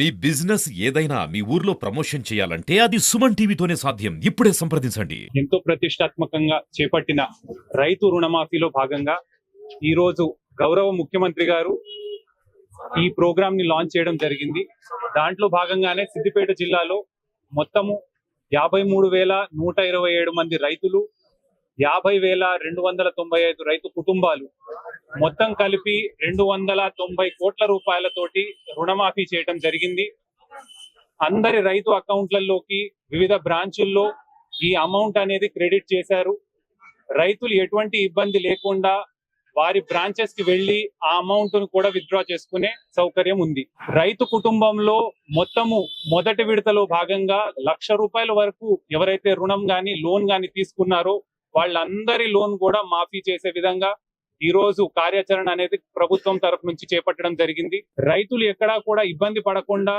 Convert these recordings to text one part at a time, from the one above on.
మీ business ఏదైనా మీ ఊర్లో promotion చేయాలంటే అది సుమన్ టీవీతోనే సాధ్యం. ఇప్పుడే సంప్రదించండి. ఎంతో ప్రతిష్టాత్మకంగా చేపట్టిన రైతు రుణమాఫీలో భాగంగా ఈ రోజు గౌరవ ముఖ్యమంత్రి గారు ఈ ప్రోగ్రామ్ని లాంచ్ చేయడం జరిగింది. దాంట్లో భాగంగానే సిద్దిపేట జిల్లాలో మొత్తము యాభై మూడు వేల నూట ఇరవై ఏడు మంది రైతులు యాభై వేల రెండు వందల తొంభై ఐదు రైతు కుటుంబాలు మొత్తం కలిపి రెండు వందల తొంభై కోట్ల రూపాయలతోటి రుణమాఫీ చేయడం జరిగింది. అందరి రైతు అకౌంట్లలోకి వివిధ బ్రాంచుల్లో ఈ అమౌంట్ అనేది క్రెడిట్ చేశారు. రైతులు ఎటువంటి ఇబ్బంది లేకుండా వారి బ్రాంచెస్కి వెళ్ళి ఆ అమౌంట్ను కూడా విత్డ్రా చేసుకునే సౌకర్యం ఉంది. రైతు కుటుంబంలో మొత్తము మొదటి విడతలో భాగంగా లక్ష రూపాయల వరకు ఎవరైతే రుణం గాని లోన్ గాని తీసుకున్నారో వాళ్ళందరి లోన్ కూడా మాఫీ చేసే విధంగా ఈ రోజు కార్యాచరణ అనేది ప్రభుత్వం తరపు నుంచి చేపట్టడం జరిగింది. రైతులు ఎక్కడా కూడా ఇబ్బంది పడకుండా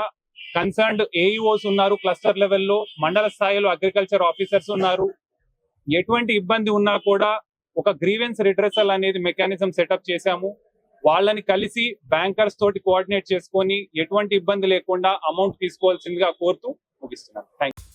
కన్సర్న్డ్ ఏఈఓస్ ఉన్నారు క్లస్టర్ లెవెల్లో మండల స్థాయిలో అగ్రికల్చర్ ఆఫీసర్స్ ఉన్నారు. ఎటువంటి ఇబ్బంది ఉన్నా కూడా ఒక గ్రీవెన్స్ రిడ్రెసల్ అనేది మెకానిజం సెటప్ చేశాము. వాళ్ళని కలిసి బ్యాంకర్స్ తోటి కోఆర్డినేట్ చేసుకొని ఎటువంటి ఇబ్బంది లేకుండా అమౌంట్ తీసుకోవాల్సిందిగా కోరుతూ ముగిస్తున్నాను. థ్యాంక్